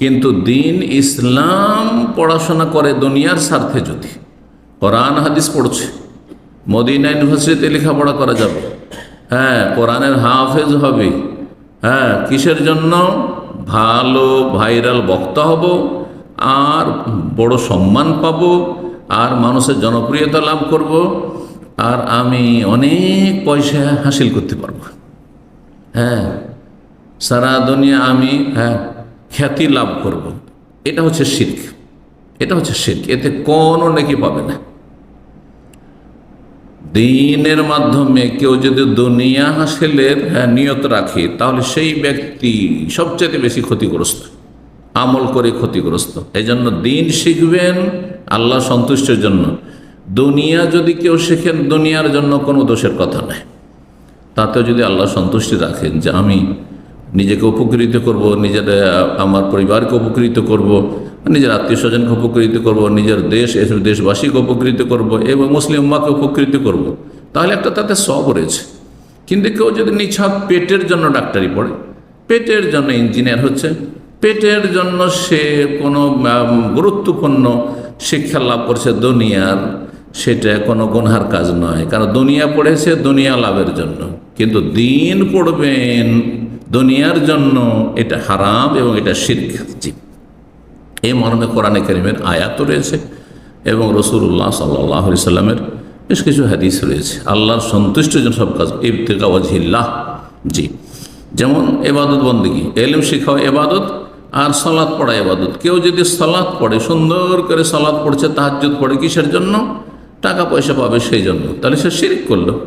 কিন্তু দিন ইসলাম পড়াশোনা করে দুনিয়ার স্বার্থে যদি। কোরআন হাদিস পড়ছে, মদিনা ইউনিভার্সিটিতে লেখাপড়া করা যাবে। হ্যাঁ কোরআনের হাফেজ হবে। হ্যাঁ কিসের জন্য? ভালো ভাইরাল বক্তা হব, আর বড় সম্মান পাব, আর মানুষের জনপ্রিয়তা লাভ করব, আর আমি অনেক পয়সা হাসিল করতে পারব। হ্যাঁ সারা দুনিয়া আমি হ্যাঁ খ্যাতি লাভ করব। এটা হচ্ছে শির্ক। এটা হচ্ছে শির্ক। এতে কোনো নাকি পাবে না। দিনের মাধ্যমে কেউ যদি দুনিয়া হাসিলের হ্যাঁ, নিয়ত রাখে তাহলে সেই ব্যক্তি সবচেয়ে বেশি ক্ষতিগ্রস্ত। আমল করে ক্ষতিগ্রস্ত। এই জন্য দিন শিখবেন আল্লাহ সন্তুষ্টের জন্য। দুনিয়া যদি কেউ শেখেন দুনিয়ার জন্য কোনো দোষের কথা নেই। তাতেও যদি আল্লাহ সন্তুষ্টি রাখেন যে আমি নিজেকে উপকৃত করব, নিজের আমার পরিবারকে উপকৃত করব, নিজের আত্মীয় স্বজনকে উপকৃত করব, নিজের দেশ এসব দেশবাসীকে উপকৃত করব এবং মুসলিম উম্মাকে উপকৃত করব। তাহলে একটা তাতে সব রয়েছে। কিন্তু কেউ যদি নিছক পেটের জন্য ডাক্তারি পড়ে, পেটের জন্য ইঞ্জিনিয়ার হচ্ছে, পেটের জন্য সে কোনো গুরুত্বপূর্ণ শিক্ষা লাভ করছে দুনিয়ার, সেটা কোনো গুনহার কাজ নয়। কারণ দুনিয়া পড়েছে দুনিয়া লাভের জন্য। কিন্তু দিন পড়বেন দুনিয়ার জন্য এটা হারাম এবং এটা শির্ক। জি। এই মর্মে কোরআনে করিমের আয়াত রয়েছে এবং রসুল্লাহ সাল্লাহ সাল্লামের বেশ কিছু হাদিস রয়েছে। আল্লাহর সন্তুষ্টের জন্য সব কাজ ইবতেকা ওয়াজহিল্লাহ। জি। যেমন এবাদত বন্দিগি, এলিম শিখাও এবাদত আর সলাৎ পড়া এবাদত। কেউ যদি সলাৎ পড়ে, সুন্দর করে সলাৎ পড়ছে, তাহাজ্জুদ পড়ে কিসের জন্য? টাকা পয়সা পাবে সেই জন্য। তাহলে সে শিরিক করল।